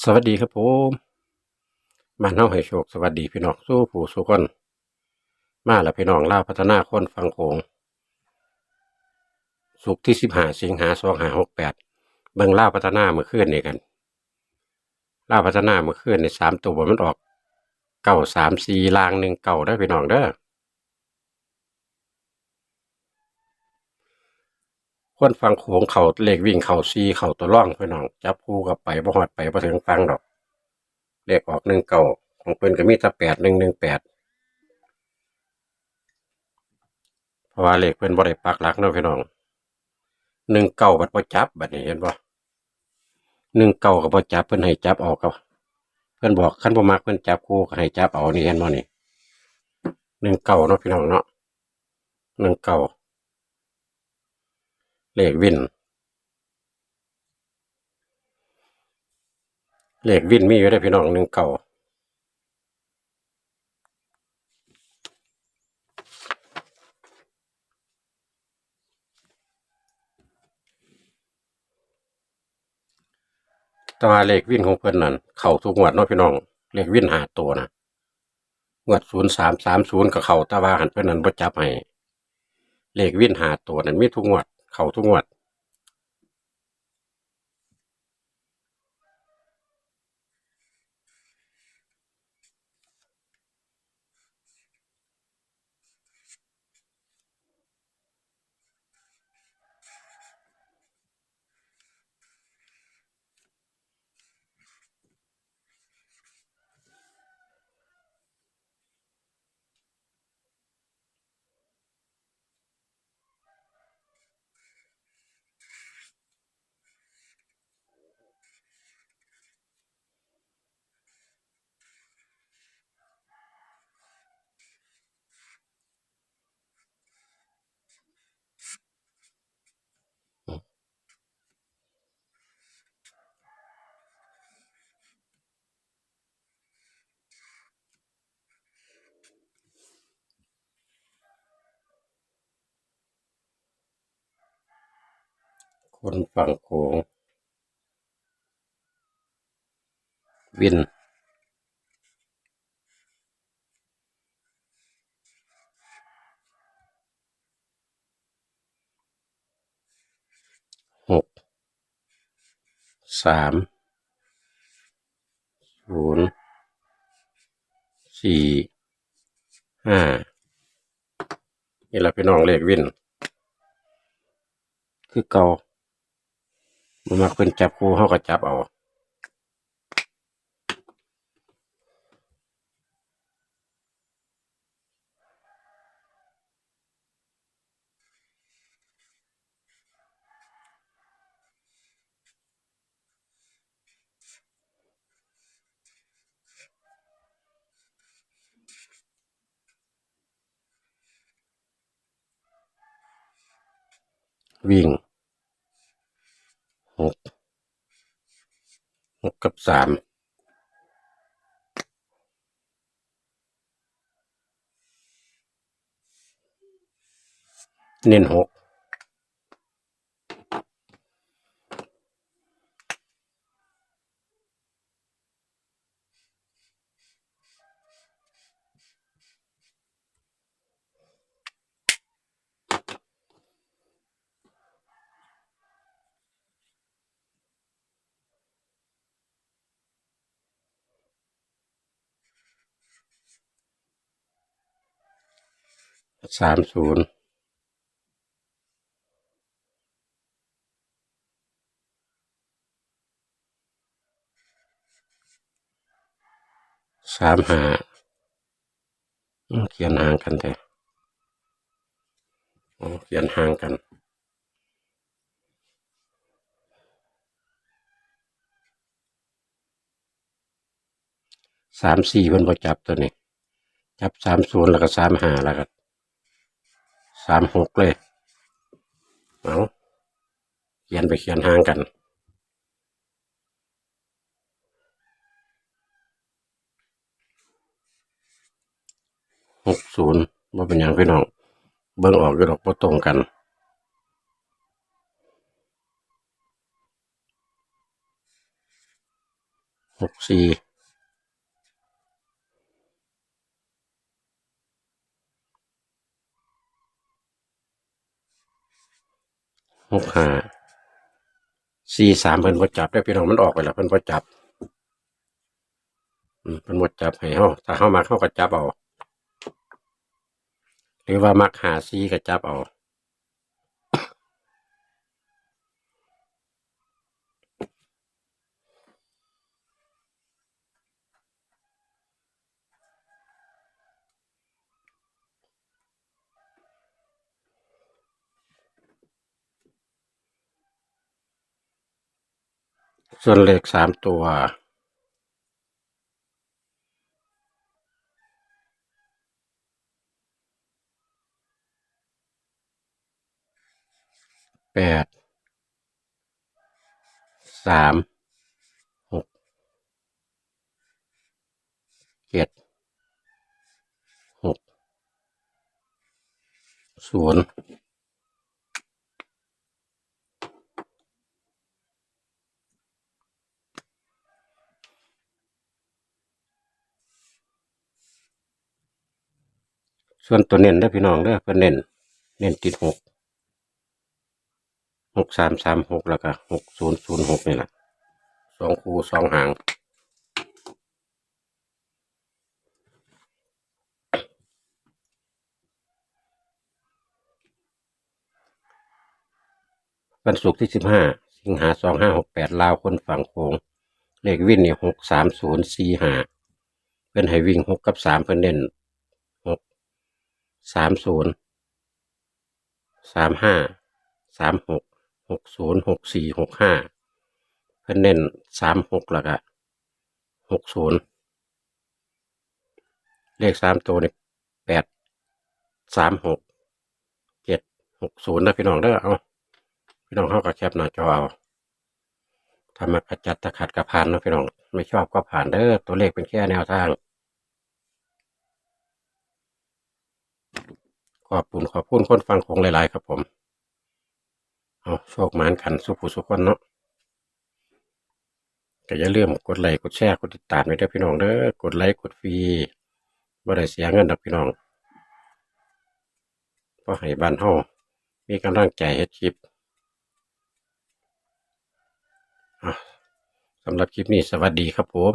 สวัสดีครับผมมานเฮาให้โชคสวัสดีพี่น้องสู้ผู้สู้คนมาแล้วพี่น้องล่าพัฒนาคนฟังโขงสุกที่สิบห้าสิงหาสองหาหกแปดเบิ่งลาพัฒนาเมื่อคืนนี่กันล่าพัฒนาเมื่อคืนในสามตัวมันออกเก้าสามสี่ลางหนึ่งเก่าได้พี่น้องเด้อ คนฟังโขงเขาเลขวิ่งเขาซีเขาตัวร่องพี่น้อง จับคู่กับไปบ่ฮอดไปบ่ถึงฟังดอกเลขออกหนึ่งเก่าของเพิ่นก็มีแต่แปดหนึ่งหนึ่งแปดเพราะว่าเลขเพิ่นบ่ได้ปักหลักเนาะพี่น้องหนึ่งเก่าบัดบ่จับบัดนี้เห็นบ่หนึ่งเก่าก็บ่จับเพิ่นให้จับออกก็เพิ่นบอกคันบ่มักเพิ่นจับคู่ก็ให้จับเอานี่เห็นบ่นี่หนึ่งเก่าเนาะพี่น้องเนาะหนึ่งเก่า เลขวินเลขวินมีอยู่ได้พี่น้องหนึ่งเก่าแต่ว่าเลขวินของเพิ่อนนั่นเข้าทุกงวดเนาะพี่น้องเลขวินหาตัวนะงวดศูนย์สามสามศูนย์ก็เข้าต่ว่าหันเพิ่อนนั้นบ่จับให้เลขวินหาตัวนั้นมีทุกงวด เข้าทุกงวด คนฝั่งโขงวิน หก สาม ศูนย์ สี่ ห้า นี่แหละพี่น้องเลขวิน คือเก่า บ่มักเพิ่นจับคู่เฮาก็จับเอาวิ่ง หกหกกับสามเน้นหก สามศูนย์สามห้าเขียนห่างกันแต่เขียนห่างกันสามสี่เพิ่นบ่จับตัวนี้ จับสามศูนย์แล้วก็สามห้าแล้วก็ สามหกเลย เอาเขียนไปเขียนห่างกัน หกศูนย์ว่าเป็นอย่างพี่น้อง เบิ่งออกอยู่ดอกบ่ตรงกันหกสี่ หกห้าสี่สามเพิ่นบดจับได้พี่น้องมันออกไปแล้วเพิ่นบดจับอืมเพิ่นบดจับให้เฮาถ้าเฮามาเข้าก็จับเอาหรือว่ามักหาซีก็จับเอา ส่วนเลขสามตัว แปด สาม หก เจ็ด หก ศูนย์ ส่วนตัวเน้นได้พี่น้องเด้อเพิ่นเน้นเน้นติดหกหกสามสามหกแล้วก็หกศูนย์ศูนย์หกนี่แหละสองคูสองหางวันศุกร์ที่สิบห้าสิงหาสองห้าหกแปดลาวคนฝั่งโขงเลขวิ่นเนี่ยหกสามศูนย์สี่ห้าเพิ่นให้วิ่งหกกับสามเพิ่นเน้น สามศูนย์สามห้าสามหกหกศูนย์หกสี่หกห้าเพิ่นเน้นสามหกล้วก็หกศูนย์เลขสามตัวเนี่ยแปดสามหกเจ็ดหกศูนย์นะพี่น้องเด้อเอาพี่น้องเข้ากับแคปหน้าจอเอาถ้ามากระจัดตะขัดกระพานนะพี่น้องไม่ชอบก็ผ่านเด้อตัวเลขเป็นแค่แนวทาง ขอบคุณขอบคุณคนฟังของหลาย ๆ ครับผม เอาโชคหมานกันสุขุสุขคนเนาะก็อย่าลืมกดไลค์กดแชร์กดติดตามไว้ด้วยพี่น้องเด้อกดไลค์กดฟรีบ่ได้เสียเงินดอกพี่น้องเพราะให้บ้านเฮามีกำลังใจเฮ็ดคลิปสำหรับคลิปนี้สวัสดีครับผม